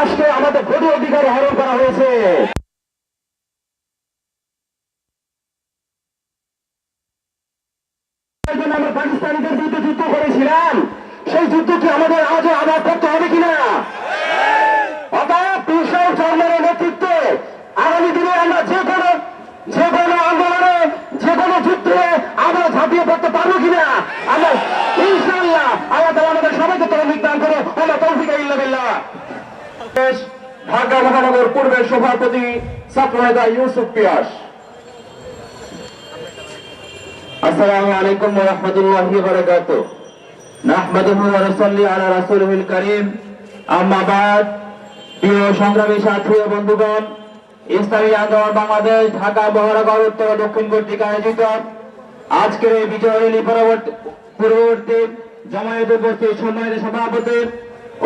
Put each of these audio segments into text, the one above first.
আজকে আমাদের ভোটের অধিকার হরণ করা হয়েছে। আমরা পাকিস্তানিদের বিরুদ্ধে যুদ্ধ করেছিলাম। সেই যুদ্ধ কি আমাদের আজও আবার করতে হবে কিনা? অতএব বিশাল চন্দ্রের নেতৃত্বে আগামী দিনে আমরা যে কোনো যে কোনো আন্দোলনে যে কোনো যুদ্ধে আমরা ঝাঁপিয়ে পড়তে পারব কিনা আমরা ইনশাল্লাহ আল্লাহ তাআলা আমাদের সবাইকে তৌফিক দান করো আমরা তৌফিক ইল্লা বিল্লাহ ঢাকা মহানগর পূর্বের সভাপতি সাপ্রয়দা ইউসুফ পিয়াস। আসসালামু আলাইকুম ওয়া রাহমাতুল্লাহি ওয়া নাহমাদুহু ওয়া নুসাল্লি আলা কারীম। আম্মা বাদ। প্রিয় সংগ্রামী সাথী ও বন্ধুগণ, ইসলামী আন্দোলন বাংলাদেশ, ঢাকা, মহানগর, উত্তর দক্ষিণ কর্তৃক আয়োজিত আজকের এই বিজয় পরবর্তী পূর্ববর্তী জামায়াত উপস্থিত সম্মানিত সভাপতি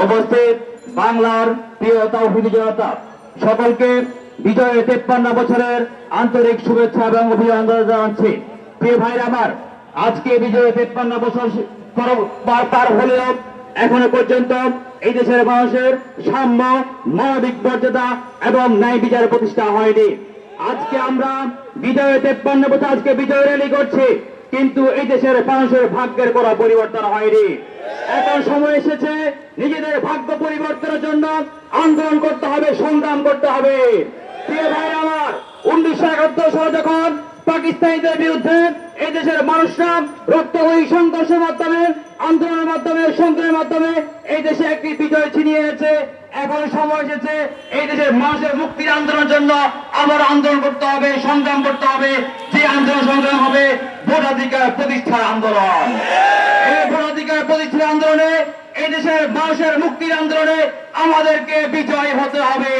উপস্থিত বাংলার প্রিয় তৌহিদি জনতা, সকলকে বিজয়ের তেপ্পান্ন বছরের আন্তরিক শুভেচ্ছা এবং অভিনন্দন জানাচ্ছি। প্রিয় ভাইরা আমার, আজকে বিজয়ের তেপ্পান্ন বছর পর- হলেও এখনও পর্যন্ত এই দেশের মানুষের সাম্য, মানবিক মর্যাদা এবং ন্যায় বিচার প্রতিষ্ঠা হয়নি। আজকে আমরা বিজয় তেপ্পান্ন বছর আজকে বিজয় র্যালি করছি, কিন্তু এই দেশের মানুষের ভাগ্যের কোনো পরিবর্তন হয়নি। এখন সময় এসেছে নিজেদের ভাগ্য পরিবর্তনের জন্য আন্দোলন করতে হবে, সংগ্রাম করতে হবে। আমার, উনিশশো একাত্তর সালে যখন পাকিস্তানিদের বিরুদ্ধে এই দেশের মানুষরা রক্তহী সংঘর্ষের মাধ্যমে, আন্দোলনের মাধ্যমে, সংগ্রামের মাধ্যমে এই দেশে একটি বিজয় ছিনিয়ে এনেছে, এখন সময় এসেছে এই দেশের মানুষের মুক্তির আন্দোলনের জন্য আবার আন্দোলন করতে হবে, সংগ্রাম করতে হবে, যে আন্দোলন সংগ্রাম হবে, ভোটাধিকার প্রতিষ্ঠার আন্দোলন এই ভোটাধিকার প্রতিষ্ঠার আন্দোলনে এই দেশের মানুষের মুক্তির আন্দোলনে আমাদেরকে বিজয় হতে হবে।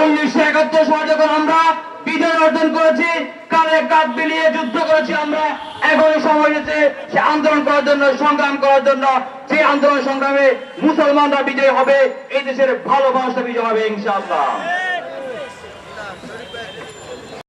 উনিশশো একাত্তর সালে যখন আমরা বিজয় অর্জন করেছি, কাঁধে কাঁধ মিলিয়ে যুদ্ধ করেছি আমরা এখন সময় এসেছে সে আন্দোলন করার জন্য, সংগ্রাম করার জন্য। যে আন্দোলন সংগ্রামে মুসলমানরা বিজয় হবে, এই দেশের ভালো মানুষরা বিজয় হবে, ইনশাআল্লাহ।